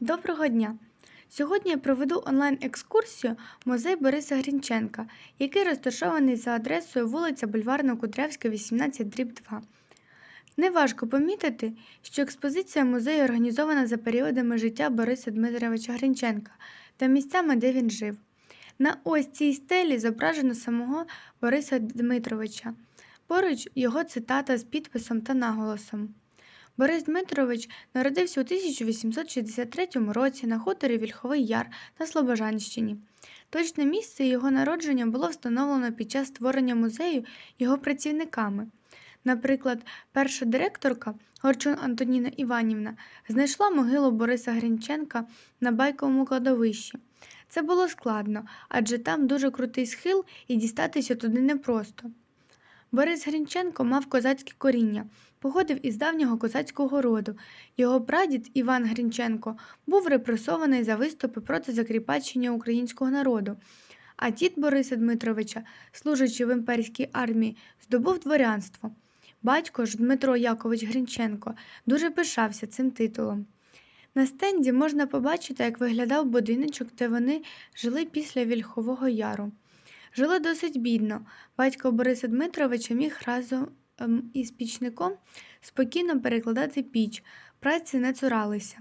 Доброго дня! Сьогодні я проведу онлайн-екскурсію музей Бориса Грінченка, який розташований за адресою вулиця Бульварно-Кудрявська, 18 дріб 2. Неважко помітити, що експозиція музею організована за періодами життя Бориса Дмитровича Грінченка та місцями, де він жив. На ось цій стелі зображено самого Бориса Дмитровича. Поруч його цитата з підписом та наголосом. Борис Дмитрович народився у 1863 році на хуторі Вільховий Яр на Слобожанщині. Точне місце його народження було встановлено під час створення музею його працівниками. Наприклад, перша директорка Горчун Антоніна Іванівна знайшла могилу Бориса Гринченка на байковому кладовищі. Це було складно, адже там дуже крутий схил і дістатися туди непросто. Борис Грінченко мав козацьке коріння, походив із давнього козацького роду. Його прадід Іван Грінченко був репресований за виступи проти закріпачення українського народу. А дід Бориса Дмитровича, служачи в імперській армії, здобув дворянство. Батько ж Дмитро Якович Грінченко дуже пишався цим титулом. На стенді можна побачити, як виглядав будиночок, де вони жили після Вільхового Яру. Жили досить бідно. Батько Бориса Дмитровича міг разом ем, із пічником спокійно перекладати піч, праці не цуралися.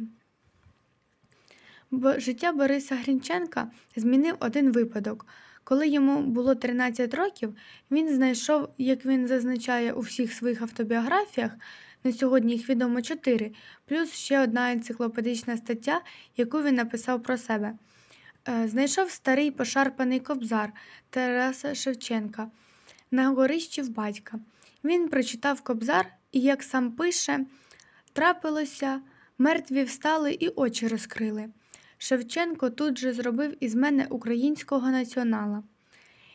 Бо життя Бориса Грінченка змінив один випадок. Коли йому було 13 років, він знайшов, як він зазначає у всіх своїх автобіографіях, на сьогодні їх відомо 4, плюс ще одна енциклопедична стаття, яку він написав про себе. Е, Знайшов старий пошарпаний кобзар Тараса Шевченка на горищі в батька. Він прочитав кобзар і, як сам пише, трапилося, мертві встали і очі розкрили. Шевченко тут же зробив із мене українського націонала.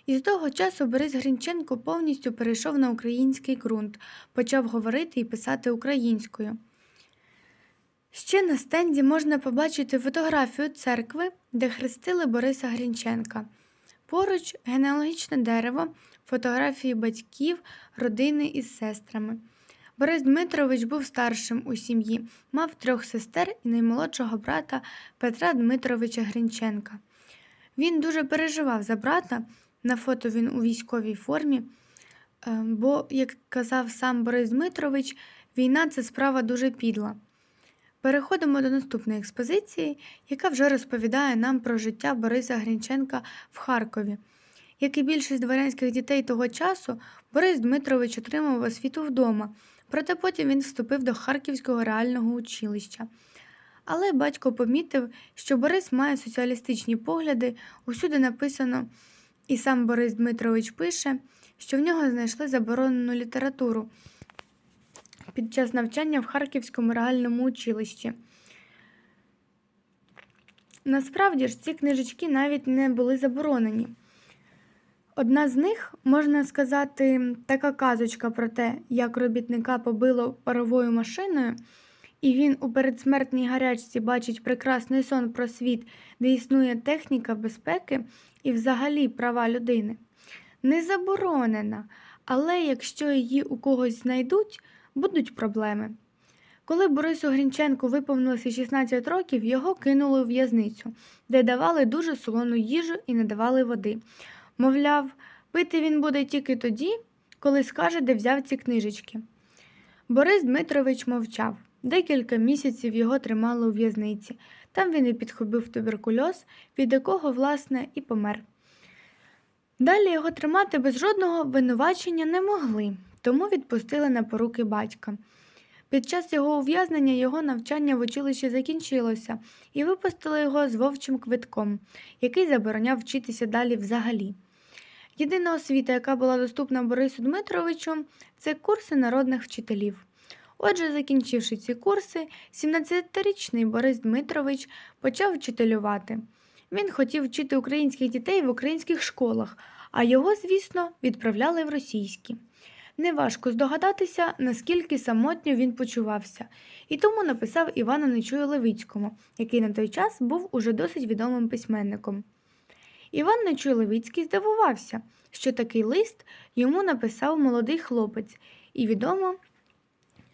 І з того часу Борис Грінченко повністю перейшов на український ґрунт, почав говорити і писати українською. Ще на стенді можна побачити фотографію церкви, де хрестили Бориса Грінченка. Поруч генеалогічне дерево, фотографії батьків, родини із сестрами. Борис Дмитрович був старшим у сім'ї, мав трьох сестер і наймолодшого брата Петра Дмитровича Грінченка. Він дуже переживав за брата, на фото він у військовій формі, е, бо, як казав сам Борис Дмитрович, війна це справа дуже підла. Переходимо до наступної експозиції, яка вже розповідає нам про життя Бориса Грінченка в Харкові. Як і більшість дворянських дітей того часу, Борис Дмитрович отримав освіту вдома, проте потім він вступив до Харківського реального училища. Але батько помітив, що Борис має соціалістичні погляди, усюди написано, і сам Борис Дмитрович пише, що в нього знайшли заборонену літературу під час навчання в Харківському реальному училищі. Насправді ж ці книжечки навіть не були заборонені. Одна з них, можна сказати, така казочка про те, як робітника побило паровою машиною, і він у передсмертній гарячці бачить прекрасний сон про світ, де існує техніка безпеки і взагалі права людини. Не заборонена, але якщо її у когось знайдуть, будуть проблеми. Коли Борису Грінченку виповнилося 16 років, його кинули у в'язницю, де давали дуже солону їжу і не давали води. Мовляв, пити він буде тільки тоді, коли скаже, де взяв ці книжечки. Борис Дмитрович мовчав. Декілька місяців його тримали у в'язниці. Там він і підхопив туберкульоз, від якого, власне, і помер. Далі його тримати без жодного обвинувачення не могли, тому відпустили на поруки батька. Під час його ув'язнення його навчання в училищі закінчилося, і випустили його з вовчим квитком, який забороняв вчитися далі взагалі. Єдина освіта, яка була доступна Борису Дмитровичу, це курси народних вчителів. Отже, закінчивши ці курси, 17-річний Борис Дмитрович почав вчителювати. Він хотів вчити українських дітей в українських школах, а його, звісно, відправляли в російські. Неважко здогадатися, наскільки самотньо він почувався, і тому написав Івану Нечую Левицькому, який на той час був уже досить відомим письменником. Іван Нечуй Левицький здивувався, що такий лист йому написав молодий хлопець, і відомо,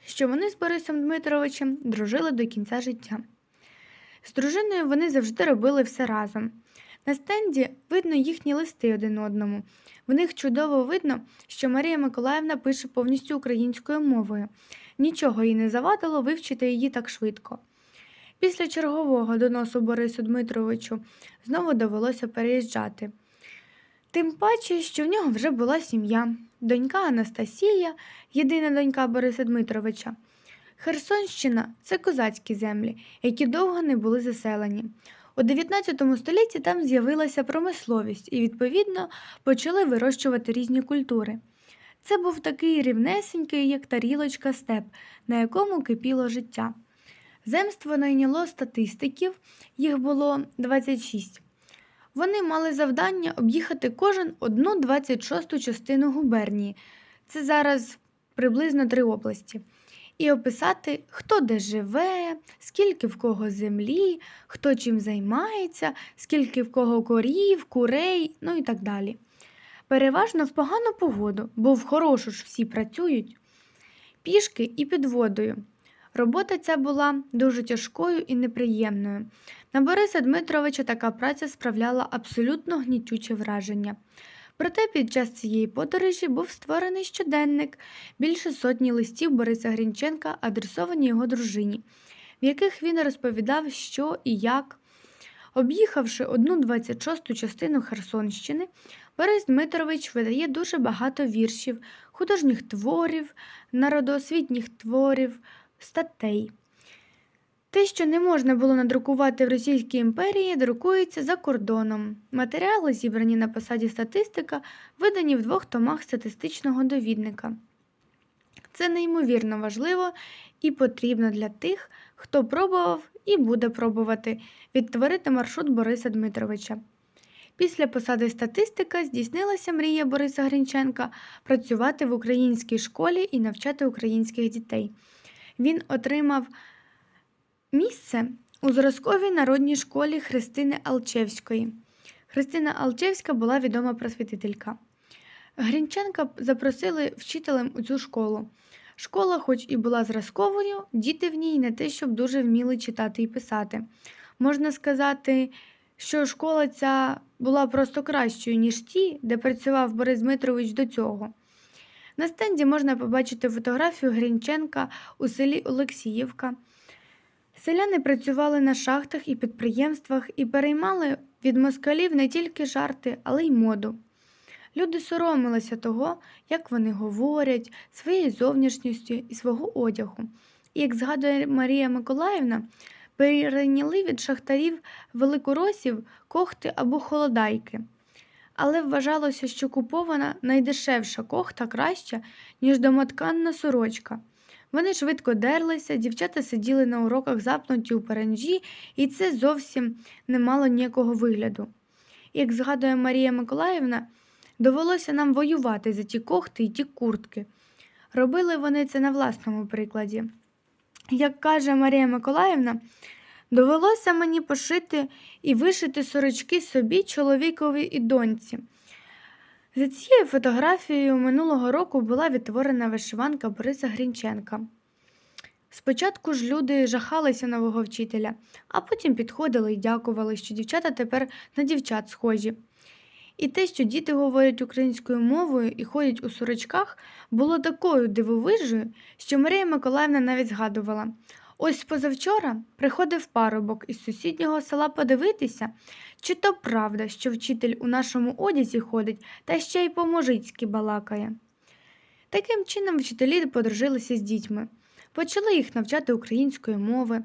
що вони з Борисом Дмитровичем дружили до кінця життя. З дружиною вони завжди робили все разом. На стенді видно їхні листи один одному. В них чудово видно, що Марія Миколаївна пише повністю українською мовою. Нічого їй не завадило вивчити її так швидко. Після чергового доносу Борису Дмитровичу знову довелося переїжджати. Тим паче, що в нього вже була сім'я, донька Анастасія, єдина донька Бориса Дмитровича. Херсонщина це козацькі землі, які довго не були заселені. У 19 столітті там з'явилася промисловість і, відповідно, почали вирощувати різні культури. Це був такий рівнесенький, як тарілочка степ, на якому кипіло життя. Земство найняло статистиків, їх було 26. Вони мали завдання об'їхати кожен одну 26 частину губернії. Це зараз приблизно три області. І описати, хто де живе, скільки в кого землі, хто чим займається, скільки в кого корів, курей, ну і так далі. Переважно в погану погоду, бо в хорошу ж всі працюють, пішки і під водою. Робота ця була дуже тяжкою і неприємною. На Бориса Дмитровича така праця справляла абсолютно гнітюче враження. Проте під час цієї подорожі був створений щоденник, більше сотні листів Бориса Грінченка, адресовані його дружині, в яких він розповідав, що і як. Об'їхавши одну 26-ту частину Херсонщини, Борис Дмитрович видає дуже багато віршів, художніх творів, народоосвітніх творів, статей. Те, що не можна було надрукувати в Російській імперії, друкується за кордоном. Матеріали, зібрані на посаді статистика, видані в двох томах статистичного довідника. Це неймовірно важливо і потрібно для тих, хто пробував і буде пробувати відтворити маршрут Бориса Дмитровича. Після посади статистика здійснилася мрія Бориса Гринченка працювати в українській школі і навчати українських дітей. Він отримав місце у зразковій народній школі Христини Алчевської. Христина Алчевська була відома просвітителька. Грінченка запросили вчителем у цю школу. Школа, хоч і була зразковою, діти в ній не те, щоб дуже вміли читати і писати. Можна сказати, що школа ця була просто кращою, ніж ті, де працював Борис Дмитрович до цього. На стенді можна побачити фотографію Грінченка у селі Олексіївка. Селяни працювали на шахтах і підприємствах і переймали від москалів не тільки жарти, але й моду. Люди соромилися того, як вони говорять, своєї зовнішністю і свого одягу. І, як згадує Марія Миколаївна, перейняли від шахтарів великоросів кохти або холодайки. Але вважалося, що купована найдешевша кохта краща, ніж домотканна сорочка. Вони швидко дерлися, дівчата сиділи на уроках запнуті у паранжі, і це зовсім не мало ніякого вигляду. Як згадує Марія Миколаївна, довелося нам воювати за ті кохти і ті куртки. Робили вони це на власному прикладі. Як каже Марія Миколаївна, довелося мені пошити і вишити сорочки собі, чоловікові і доньці. За цією фотографією минулого року була відтворена вишиванка Бориса Грінченка. Спочатку ж люди жахалися нового вчителя, а потім підходили і дякували, що дівчата тепер на дівчат схожі. І те, що діти говорять українською мовою і ходять у сорочках, було такою дивовижею, що Марія Миколаївна навіть згадувала. Ось позавчора приходив парубок із сусіднього села подивитися, чи то правда, що вчитель у нашому одязі ходить та ще й по-мужицьки балакає. Таким чином вчителі подружилися з дітьми, почали їх навчати української мови.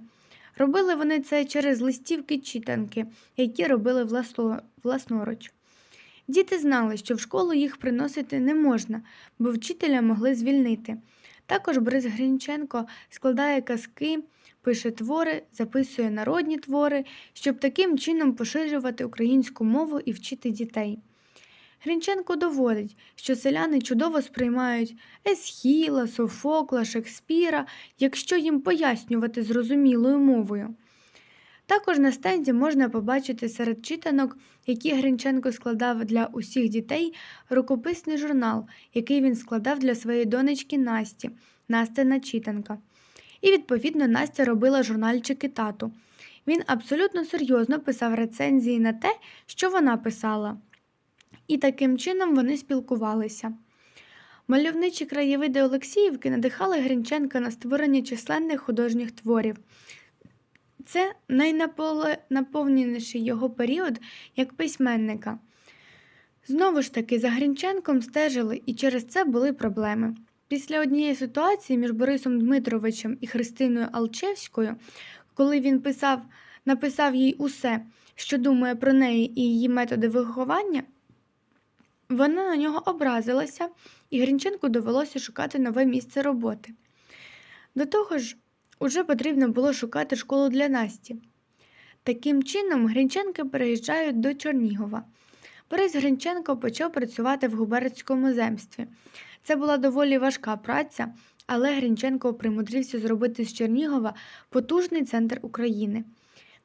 Робили вони це через листівки читанки, які робили власноруч. Діти знали, що в школу їх приносити не можна, бо вчителя могли звільнити. Також Борис Грінченко складає казки, пише твори, записує народні твори, щоб таким чином поширювати українську мову і вчити дітей. Грінченко доводить, що селяни чудово сприймають Есхіла, Софокла, Шекспіра, якщо їм пояснювати зрозумілою мовою. Також на стенді можна побачити серед читанок, які Гринченко складав для усіх дітей, рукописний журнал, який він складав для своєї донечки Насті, Настина читанка. І, відповідно, Настя робила журнальчики тату. Він абсолютно серйозно писав рецензії на те, що вона писала. І таким чином вони спілкувалися. Мальовничі краєвиди Олексіївки надихали Гринченка на створення численних художніх творів. Це найнаповненіший його період як письменника. Знову ж таки, за Гринченком стежили, і через це були проблеми. Після однієї ситуації між Борисом Дмитровичем і Христиною Алчевською, коли він писав, написав їй усе, що думає про неї і її методи виховання, вона на нього образилася, і Гринченку довелося шукати нове місце роботи. До того ж, уже потрібно було шукати школу для Насті. Таким чином, Гринченки переїжджають до Чернігова. Борис Гринченко почав працювати в губернському земстві. Це була доволі важка праця, але Гринченко примудрився зробити з Чернігова потужний центр України.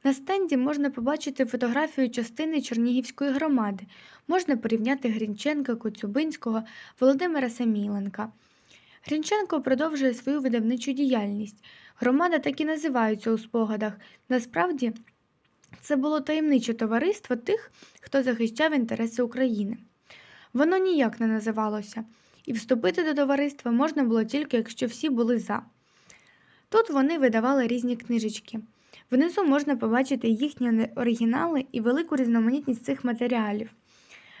На стенді можна побачити фотографію частини Чернігівської громади. Можна порівняти Гринченка, Коцюбинського, Володимира Саміленка. Гринченко продовжує свою видавничу діяльність. Громада так і називається у спогадах. Насправді, це було таємниче товариство тих, хто захищав інтереси України. Воно ніяк не називалося, і вступити до товариства можна було тільки, якщо всі були за. Тут вони видавали різні книжечки. Внизу можна побачити їхні оригінали і велику різноманітність цих матеріалів.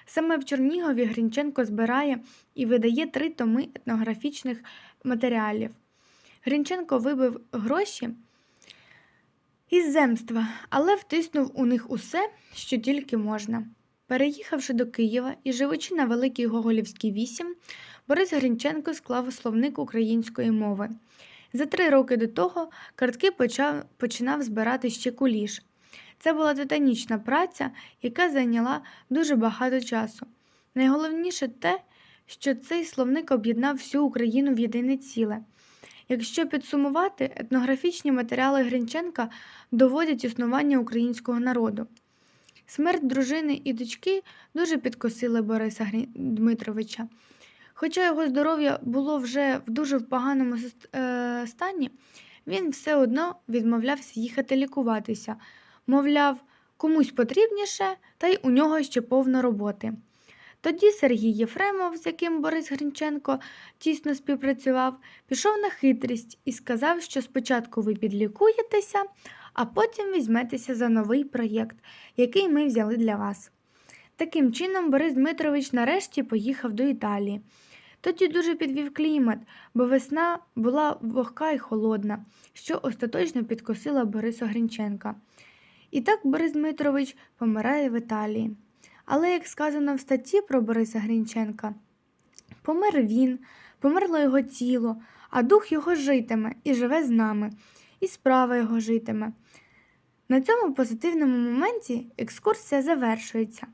Саме в Чернігові Гринченко збирає і видає три томи етнографічних матеріалів. Гринченко вибив гроші із земства, але втиснув у них усе, що тільки можна. Переїхавши до Києва і живучи на Великій Гоголівській 8, Борис Гринченко склав словник української мови. За три роки до того картки почав, починав збирати ще куліш. Це була титанічна праця, яка зайняла дуже багато часу. Найголовніше те, що цей словник об'єднав всю Україну в єдине ціле. Якщо підсумувати, етнографічні матеріали Гринченка доводять існування українського народу. Смерть дружини і дочки дуже підкосила Бориса Дмитровича. Хоча його здоров'я було вже в дуже поганому е, стані, він все одно відмовлявся їхати лікуватися. Мовляв, комусь потрібніше, та й у нього ще повно роботи. Тоді Сергій Єфремов, з яким Борис Гринченко тісно співпрацював, пішов на хитрість і сказав, що спочатку ви підлікуєтеся, а потім візьметеся за новий проєкт, який ми взяли для вас. Таким чином, Борис Дмитрович нарешті поїхав до Італії. Тоді дуже підвів клімат, бо весна була вогка і холодна, що остаточно підкосила Бориса Гринченка. І так Борис Дмитрович помирає в Італії. Але, як сказано в статті про Бориса Грінченка, помер він, померло його тіло, а дух його житиме і живе з нами, і справа його житиме. На цьому позитивному моменті екскурсія завершується.